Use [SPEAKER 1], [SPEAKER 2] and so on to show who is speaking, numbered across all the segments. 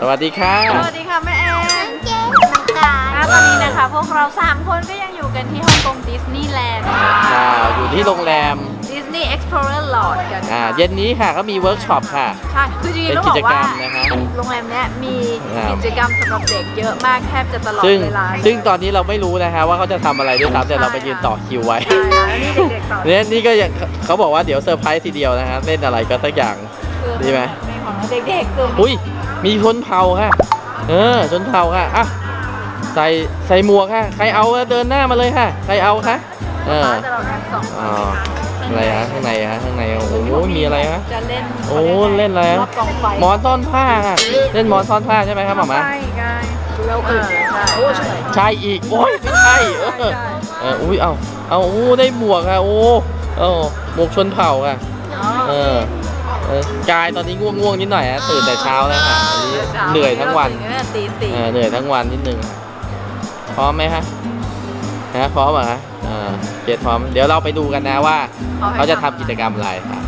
[SPEAKER 1] สวัสดีค่ะ
[SPEAKER 2] สวัสดีค่ะ แม่แอน
[SPEAKER 3] เจ๊มันกา
[SPEAKER 2] อะตอนนี้นะคะ พวกเรา 3 คนก็ยังอยู่กันที่ฮ่องกงดิสนีย์แลนด์
[SPEAKER 1] ค่ะอยู่ที่โรงแรม
[SPEAKER 2] ดิสนีย์เอ็กซ์พลอเรอร์ลอดกัน
[SPEAKER 1] อ่าเย็นนี้ค่ะก็มีเวิร์กช็อปค่ะ
[SPEAKER 2] ใช่คือจริงๆ
[SPEAKER 1] เป็น
[SPEAKER 2] ต้องบอกว่า
[SPEAKER 1] กิจกรรมนะคะ
[SPEAKER 2] โรงแรมเนี้ยมี
[SPEAKER 1] ครับ
[SPEAKER 2] กิจกรรมสำหรับเด็กเยอะมากแทบจะตลอด
[SPEAKER 1] ซึ่ง
[SPEAKER 2] เวลา
[SPEAKER 1] ซึ่งตอนนี้เราไม่รู้นะคะว่าเขาจะทำอะไรด้วยซ้ำแต่เราไปยืนต่อคิวไว้
[SPEAKER 2] ใช่แล้วนี่เด็กๆต่อ
[SPEAKER 1] เนี่ยนี่ก็ยังเขาบอกว่าเดี๋ยวเซอร์ไพรส์ทีเดียวนะฮะเล่นอะไรก็สักอย่าง
[SPEAKER 2] คือ
[SPEAKER 1] ดีไหม
[SPEAKER 2] เป็นของเด็กๆคือ
[SPEAKER 1] อุ้ย มีชนเผ่าค่ะ เออชนเผ่าค่ะอะใส่ใส่หมวกค่ะ ใครเอาเดินหน้ามาเลยค่ะ ใครเอาคะเออ
[SPEAKER 2] จะเราทั้งสอง
[SPEAKER 1] อ๋ออะไรฮะข้างในฮะข้างในโอ้โหมีอะไรฮะ
[SPEAKER 2] จะเล่น
[SPEAKER 1] โอ้เล่นอะไร
[SPEAKER 2] ร
[SPEAKER 1] ฮะ
[SPEAKER 2] อบกองไฟ
[SPEAKER 1] หมอนซ่อนผ้าค่ะ เล่นหมอนซ่อนผ้าใช่ไหมครับหมอมา
[SPEAKER 2] ใช่ใช่แล้วเออใช่โอ้ใช่
[SPEAKER 1] ใช่อีกโอ้ยไม่ใช่เออ
[SPEAKER 2] ใช่
[SPEAKER 1] เอออุ้ยเอาเอาโอ้ได้หมวกค่ะโอ้เออหมวกชนเผ่าค่ะ เออ เออกายตอนนี้ง่วงง่วงๆนิดหน่อยฮะตื่นแต่เช้าแล้วค่ะวันนี้เหนื่อยทั้งวัน
[SPEAKER 2] ตื่ตั้งแต่ตีสี่
[SPEAKER 1] เออเหนื่อยทั้งวันนิดนึงพร้อมไหมฮะฮะพร้อมเหรอฮะเออเกดพร้อม เดี๋ยวเราไปดูกันนะว่า เขาจะทำกิจกรรมอะไรค่ะ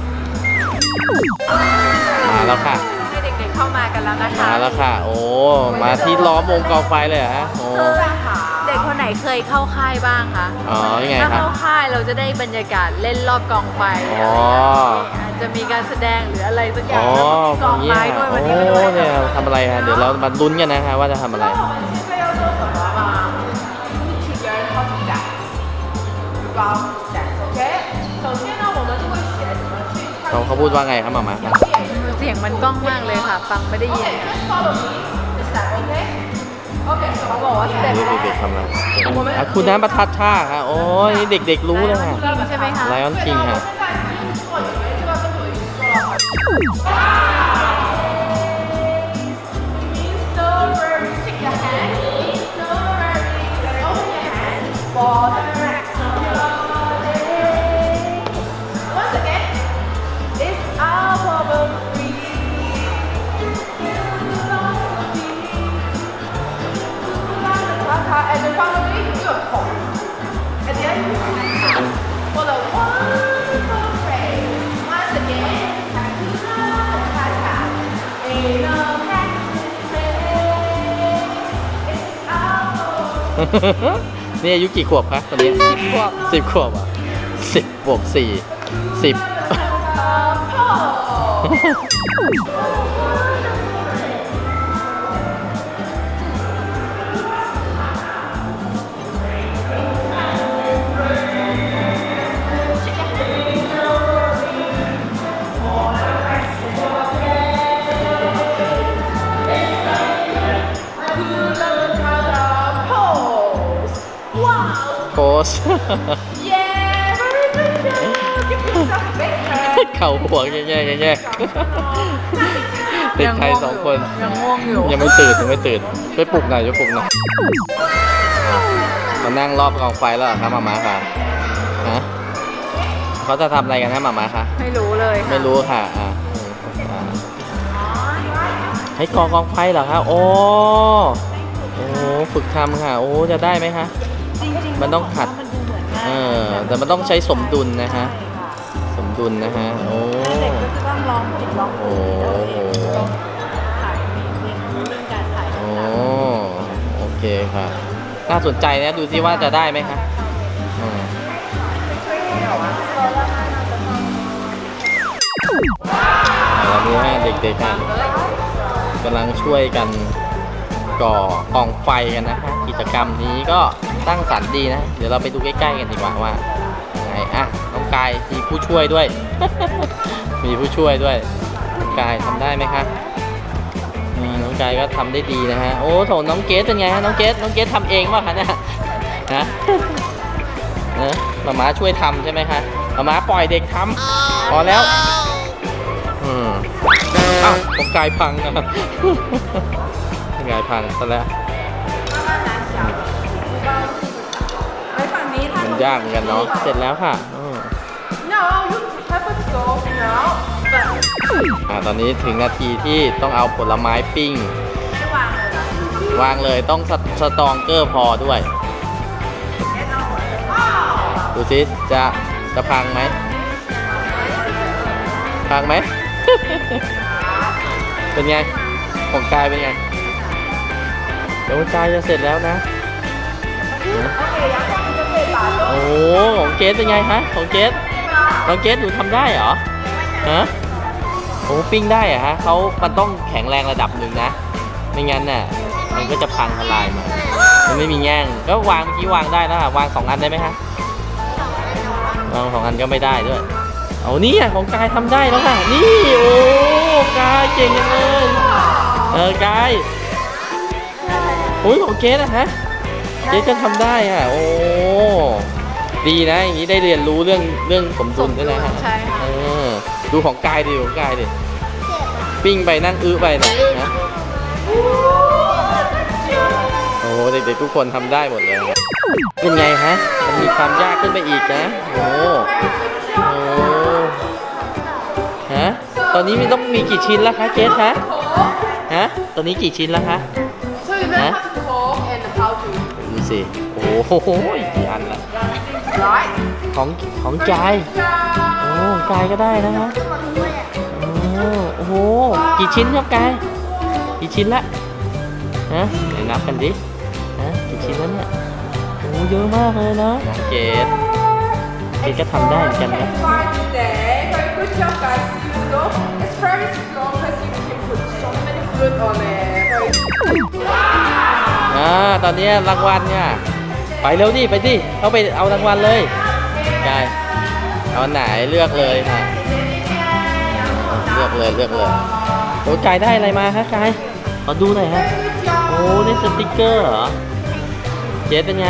[SPEAKER 1] มาแล้วค่ะ
[SPEAKER 2] ให้เด็กๆเข้ามากันแล้วนะคะ
[SPEAKER 1] มาแล้วค่ะ โอ้มาที่ล้อมวงกองไฟเลยเหรอฮะโอ้
[SPEAKER 2] เด็กคนไหนเคยเข้าค่ายบ้างคะ
[SPEAKER 1] อ๋อยังไง
[SPEAKER 2] ถ้า
[SPEAKER 1] ครับ
[SPEAKER 2] เข้าค่ายเราจะได้บรรยากาศเล่นรอบกองไฟ
[SPEAKER 1] อ๋อ
[SPEAKER 2] อา จจะมีการแสดงหรืออะไรสักอย่า
[SPEAKER 1] อ๋
[SPEAKER 2] ง
[SPEAKER 1] อ
[SPEAKER 2] แล้วก็มีก
[SPEAKER 1] อ
[SPEAKER 2] อง
[SPEAKER 1] ย่าง
[SPEAKER 2] ไม้
[SPEAKER 1] นี้
[SPEAKER 2] ด้วย
[SPEAKER 1] ค่ะ
[SPEAKER 2] วันนี้
[SPEAKER 1] โอ้เนี่ยทำอะไรฮะเดี๋ยวเรามาลุ้นกันนะคะว่าจะทำอะไร เขาเขาพูดว่าไงครับหมามาครับ
[SPEAKER 2] เสียงมันกล้องมากเลยค่ะ ฟังไม่ได้ยิน เขาบอกว่าสเต็ป
[SPEAKER 1] นี่
[SPEAKER 2] แรก
[SPEAKER 1] เด็กๆทำอะไรอะคุณน้ำประทัดท่าค่ะโอ้ยนี่เด็กๆรู้เลยค่ะ
[SPEAKER 2] ใช่ไหมคะ
[SPEAKER 1] ไลออนคิงค่ะ Ah! นี่อายุกี่ขวบคะคนนี้
[SPEAKER 2] สิบขวบ
[SPEAKER 1] สิบขวบอะสิบบวกสี่สิบ โพสเข่าหัวแย่ๆแย่ๆเด็กไทยสองคน
[SPEAKER 2] ยังง่วงอยู่
[SPEAKER 1] ยังไม่ตื่นยังไม่ตื่น ช่วยปลุกหน่อยช่วยปลุกหน่อยอะมานั่งรอบกองไฟแล้วเหรอครับหมาม้าค่ะฮะเขาจะทำอะไรกันนะหมาม้าคะ
[SPEAKER 2] ไม่รู้เลยค่ะ
[SPEAKER 1] ไม่รู้ค่ะอะอะให้กองกองไฟเหรอคะโอ้โอ้ฝึกทำค่ะ โอ้จะได้ไหมคะ
[SPEAKER 2] จริงๆ
[SPEAKER 1] มันต้องขัด
[SPEAKER 2] มันดูเหมือนง่าย
[SPEAKER 1] เออแต่มันต้องใช้สมดุลนะฮะสมดุลนะฮะ โอ้
[SPEAKER 2] เด็กก็จะต้องลองผิดลอง
[SPEAKER 1] โอ้
[SPEAKER 2] ถูก
[SPEAKER 1] โห
[SPEAKER 2] ถ่ายเรียนรู้เรื่องการถ่าย
[SPEAKER 1] โอ้โอเคค่ะ น่าสนใจนะ ดูซิว่าจะได้ไหมคะอืมอ่าแล้วนี่ฮะเด็กๆค่ะกำลังช่วยกัน ก่อกองไฟกันนะฮะกิจกรรมนี้ก็ตั้งสรรค์ดีนะ เดี๋ยวเราไปดูใกล้ๆกันดีกว่าว่าไงอะน้องกายมีผู้ช่วยด้วย มีผู้ช่วยด้วยน้องกายทำได้ไหมคะอ่น้องกายก็ทำได้ดีนะฮะโอ้โถน้องเกสเป็นไงฮะน้องเกสน้องเกสทำเองป่ะคะเนี่ยฮะเนอะมาม้าช่วยทำใช่ไหมคะมาม้าปล่อยเด็กทำพอแล้วอืมอ้าวของกายพังนะครับ ของกายพังซะแล้ว
[SPEAKER 2] ไปฝั่งนี้ถ้า
[SPEAKER 1] มันยากเหมือนกันเนาะเสร็จแล้วค่ะอืม
[SPEAKER 2] No you have to go now but
[SPEAKER 1] อ่าตอนนี้ถึงนาทีที่ต้องเอาผลไม้ปิ้ง
[SPEAKER 2] ไม่วางเลยนะ
[SPEAKER 1] วางเลยต้องสสตรองเกอร์พอด้วย ดูสิจะจะพังไหม พังไหม เป็นไง ของกายเป็นไงเดี๋ยวกายจะเสร็จแล้วนะ โอ้ของเกสเป็นไงฮะ ของเกสน้องเกสหนูทำได้เหรอ ฮะโอ้ปิ้งได้เหรอะฮะเขามันต้องแข็งแรงระดับหนึ่งนะ ไม่งั้นน่ะ มันก็จะพังทลายมา มันไม่มีแง่ง ก็วางเมื่อกี้วางได้แล้วอะวางสองอันได้ไหมฮะวางสองอันก็ไม่ได้ด้วย เอานี่อะของกายทำได้แล้วค่ะ นี่ โอ้ กายเก่งจังเลย เออกายโอ้ยของเกสอะฮะเจ๊ก็ทำได้อะ โอ้ ดีนะ อย่างนี้ได้เรียนรู้เรื่องเรื่องสมดุลด้วยนะฮะ
[SPEAKER 2] ใช่ค่ะ
[SPEAKER 1] เออดูของกายดิของกายดิ ปิ้งไปนั่งอื้อไปนะนะโอ้โหเด็กๆทุกคนทำได้หมดเลย เป็นไงฮะ มันมีความยากขึ้นไปอีกนะ โอ้โอ้ฮะ ตอนนี้มีต้องมีกี่ชิ้นแล้วคะเจสคะ ฮะ ตอนนี้กี่ชิ้นแล้วคะ
[SPEAKER 3] So you
[SPEAKER 1] สิ โอ้โหกี่อันละ
[SPEAKER 3] write.
[SPEAKER 1] ของของกายโอ้กายก็ได้นะฮะโอ้โอ้โห กี่ชิ้นครับกาย กี่ชิ้นละฮะไหนนับกันดิฮะกี่ชิ้นแล้วเนี่ยโอ้เยอะมากเลยนะเกดเกดก็ทำได้เหมือนกันนะ ตอนนี้รางวัลเนี่ย ไปเร็วดิไปดิเข้าไปเอารางวัลเลยกายเอาไหนเลือกเลยค่ะ เลือกเลยเลือกเลยโอ้ยกายได้อะไรมาฮะกายขอดูหน่อยฮะโอ้ได้สติกเกอร์เหรอเจสเป็นไง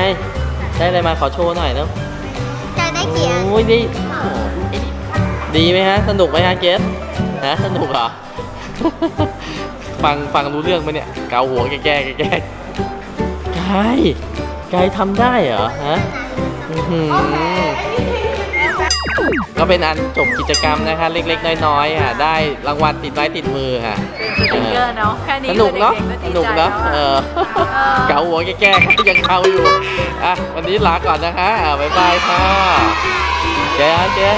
[SPEAKER 1] ได้อะไรมาขอโชว์หน่อยแล้ว
[SPEAKER 4] จะได้เกียรติ
[SPEAKER 1] โอ้ยดีโอ้ดีไหมฮะ สนุกไหมฮะเจสฮะสนุกเหรอ ฟังฟังรู้เรื่องไหมเนี่ย เกาหัวแก้แก้แก้ กายกายทำได้เหรอฮะอื้อหือก็เป็นอันจบกิจกรรมนะคะ เล็กๆ น้อยๆค่ะ ได้รางวัลติดไม้ติดมือค่ะ
[SPEAKER 2] เป็นสติ๊กเกอร์เนาะแค่นี้
[SPEAKER 1] สนุกเนาะ
[SPEAKER 2] ด็
[SPEAKER 1] ส
[SPEAKER 2] ๆ
[SPEAKER 1] นุก
[SPEAKER 2] ดีใจ
[SPEAKER 1] เนาะ
[SPEAKER 2] แล้ว
[SPEAKER 1] เอ
[SPEAKER 2] อะ
[SPEAKER 1] อเกาหัวแก้แก้ยังเกาอยู่อะวันนี้ลาก่อนนะคะอะบ๊ายบายค่ะเจ๊เจ๊